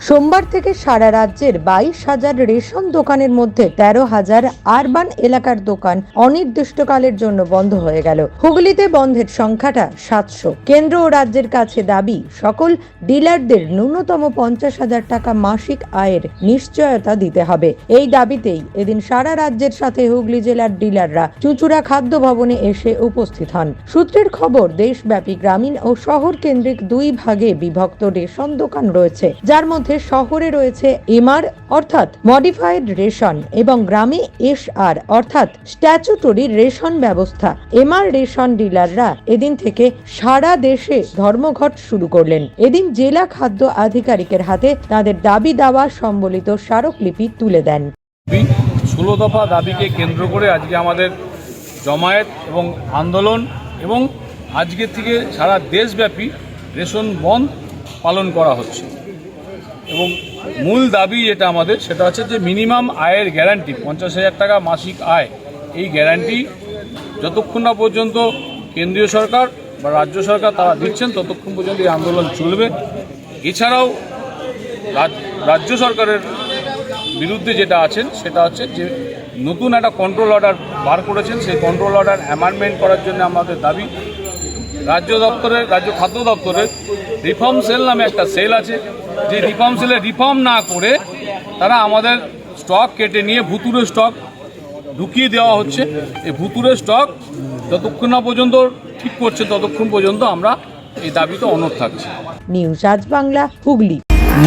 সোমবার থেকে সারা রাজ্যের বাইশ হাজার রেশন দোকানের মধ্যে তেরো হাজার আরবান এলাকার দোকান অনির্দিষ্টকালের জন্য বন্ধ হয়ে গেল। হুগলিতে বন্ধের সংখ্যাটা সাতশো। কেন্দ্র ও রাজ্যের কাছে দাবি, সকল ডিলারদের ন্যূনতম পঞ্চাশ হাজার টাকা মাসিক আয়ের নিশ্চয়তা দিতে হবে। এই দাবিতেই এদিন সারা রাজ্যের সাথে হুগলি জেলার ডিলাররা চুচুড়া খাদ্য ভবনে এসে উপস্থিত হন। সূত্রের খবর, দেশব্যাপী গ্রামীণ ও শহর কেন্দ্রিক দুই ভাগে বিভক্ত রেশন দোকান রয়েছে, যার মধ্যে শহরে রয়েছে এমআর, অর্থাৎ মডিফাইড রেশন, এবং গ্রামে এস আর অর্থাৎ স্ট্যাচুটরি রেশন ব্যবস্থা। এমআর রেশন ডিলাররা এদিন থেকে সারা দেশে ধর্মঘট শুরু করলেন। এদিন জেলা খাদ্য আধিকারিকের হাতে তাদের দাবি দাওয়া সম্বলিত স্মারকলিপি তুলে দেন। ষোলো দফা দাবিকে কেন্দ্র করে আজকে আমাদের জমায়েত এবং আন্দোলন এবং আজকের থেকে সারা দেশব্যাপী রেশন বন্ধ পালন করা হচ্ছে। এবং মূল দাবি যেটা আমাদের, সেটা হচ্ছে যে মিনিমাম আয়ের গ্যারান্টি, পঞ্চাশ হাজার টাকা মাসিক আয়, এই গ্যারান্টি যতক্ষণ না পর্যন্ত কেন্দ্রীয় সরকার বা রাজ্য সরকার তারা দিচ্ছেন, ততক্ষণ পর্যন্ত এই আন্দোলন চলবে। এছাড়াও রাজ্য সরকারের বিরুদ্ধে যেটা আছেন, সেটা হচ্ছে যে নতুন একটা কন্ট্রোল অর্ডার বার করেছেন। সেই কন্ট্রোল অর্ডার অ্যামেন্ডমেন্ট করার জন্য আমাদের দাবি রাজ্য দপ্তরের, রাজ্য খাদ্য দপ্তরের রিফর্ম সেল নামে একটা সেল আছে। যে রিফর্ম সেলে রিফর্ম না করে তারা আমাদের স্টক কেটে নিয়ে ভুতুরে স্টক ঢুকিয়ে দেওয়া হচ্ছে। এই ভুতুরে স্টক যতক্ষণ না পর্যন্ত ঠিক করছে, ততক্ষণ পর্যন্ত আমরা এই দাবিতে অনর থাকছি। নিউজ আজ বাংলা, হুগলি।